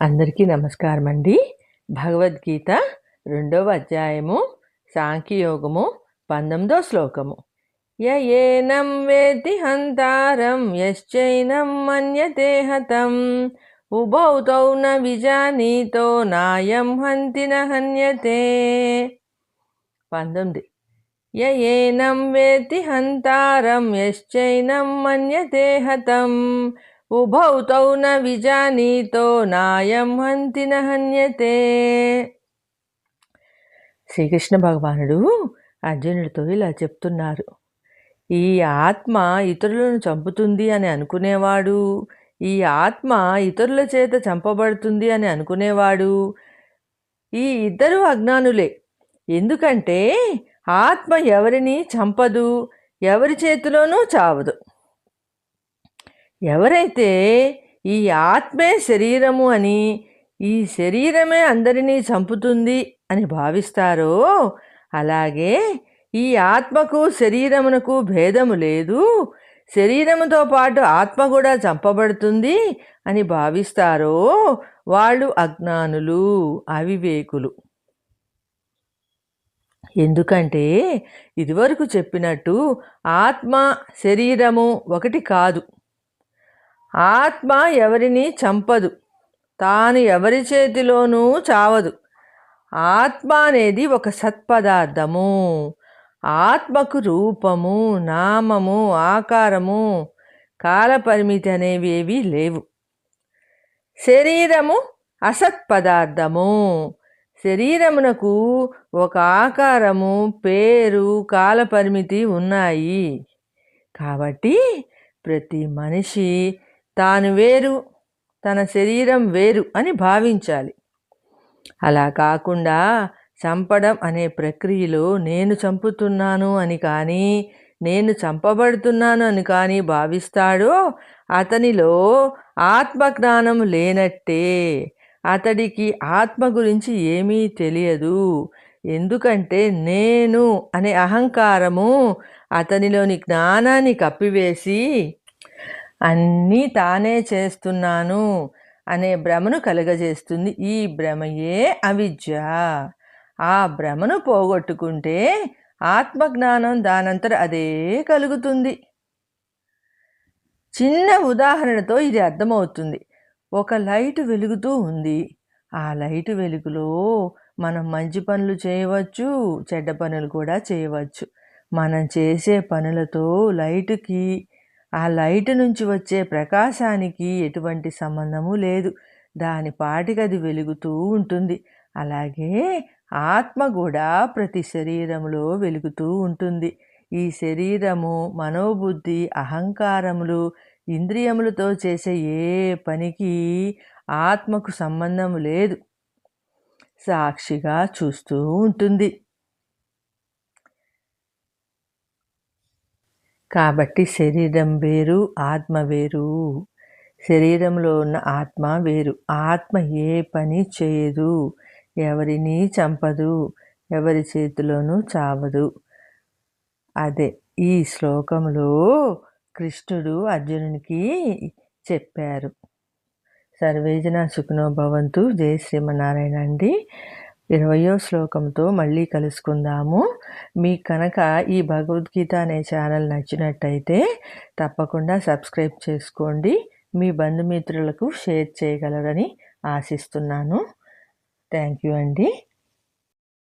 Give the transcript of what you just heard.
అందరికీ నమస్కారం అండి భగవద్గీత రెండవ అధ్యాయము సాంఖ్యయోగము పంతొమ్మిదో శ్లోకము. యయేనం వేతి హంతారం యశ్చైనం మన్యతే హతం ఉభౌ తౌ న విజానీతో నాయం హంతి హన్యతే. పంతొమ్మిది. యయేనం వేతి హంతారం యశ్చైనం మన్యతే హతం ఉభౌ తౌ న విజానీతో నాయం హంతి హన్యతే శ్రీకృష్ణ భగవానుడు అర్జునుడితో ఇలా చెప్తున్నారు. ఈ ఆత్మ ఇతరులను చంపుతుంది అని అనుకునేవాడు ఈ ఆత్మ ఇతరుల చేత చంపబడుతుంది అని అనుకునేవాడు ఈ ఇద్దరు అజ్ఞానులే. ఎందుకంటే ఆత్మ ఎవరిని చంపదు ఎవరి చేతిలోనూ చావదు. ఎవరైతే ఈ ఆత్మే శరీరము అని ఈ శరీరమే అందరినీ చంపుతుంది అని భావిస్తారో అలాగే ఈ ఆత్మకు శరీరమునకు భేదము లేదు. శరీరముతో పాటు ఆత్మ కూడా చంపబడుతుంది అని భావిస్తారో వాళ్ళు అజ్ఞానులు అవివేకులు. ఎందుకంటే ఇదివరకు చెప్పినట్టు ఆత్మ శరీరము ఒకటి కాదు. ఆత్మ ఎవరిని చంపదు తాను ఎవరి చేతిలోనూ చావదు. ఆత్మ అనేది ఒక సత్పదార్థము. ఆత్మకు రూపము నామము ఆకారము కాలపరిమితి అనేవి ఏవి లేవు. శరీరము అసత్పదార్థము. శరీరమునకు ఒక ఆకారము పేరు కాలపరిమితి ఉన్నాయి. కాబట్టి ప్రతి మనిషి తాను వేరు తన శరీరం వేరు అని భావించాలి. అలా కాకుండా చంపడం అనే ప్రక్రియలో నేను చంపుతున్నాను అని కానీ నేను చంపబడుతున్నాను అని కానీ భావిస్తాడో అతనిలో ఆత్మజ్ఞానం లేనట్టే. అతడికి ఆత్మ గురించి ఏమీ తెలియదు. ఎందుకంటే నేను అనే అహంకారము అతనిలోని జ్ఞానాన్ని కప్పివేసి అన్నీ తానే చేస్తున్నాను అనే భ్రమను కలుగజేస్తుంది ఈ భ్రమయే అవిద్య. ఆ భ్రమను పోగొట్టుకుంటే ఆత్మజ్ఞానం దానంతట అదే కలుగుతుంది. చిన్న ఉదాహరణతో ఇది అర్థమవుతుంది. ఒక లైట్ వెలుగుతూ ఉంది. ఆ లైట్ వెలుగులో మనం మంచి పనులు చేయవచ్చు చెడ్డ పనులు కూడా చేయవచ్చు. మనం చేసే పనులతో లైటుకి ఆ లైట్ నుంచి వచ్చే ప్రకాశానికి ఎటువంటి సంబంధము లేదు. దాని పాటికి అది వెలుగుతూ ఉంటుంది. అలాగే ఆత్మ కూడా ప్రతి శరీరంలో వెలుగుతూ ఉంటుంది. ఈ శరీరము మనోబుద్ధి అహంకారములు ఇంద్రియములతో చేసే ఏ పనికి ఆత్మకు సంబంధం లేదు. సాక్షిగా చూస్తూ ఉంటుంది. కాబట్టి శరీరం వేరు ఆత్మ వేరు. శరీరంలో ఉన్న ఆత్మ వేరు. ఆత్మ ఏ పని చేయదు. ఎవరిని చంపదు. ఎవరి చేతిలోనూ చావదు. అదే ఈ శ్లోకంలో కృష్ణుడు అర్జునునికి చెప్పారు. సర్వేజన సుఖనో భవంతు. జయ శ్రీమనారాయణ అండి. ఇరవయో శ్లోకంతో మళ్ళీ కలుసుకుందాము. మీకు కనుక ఈ భగవద్గీత అనే ఛానల్ నచ్చినట్టయితే తప్పకుండా సబ్స్క్రైబ్ చేసుకోండి. మీ బంధుమిత్రులకు షేర్ చేయగలరని ఆశిస్తున్నాను. థ్యాంక్ యూ అండి.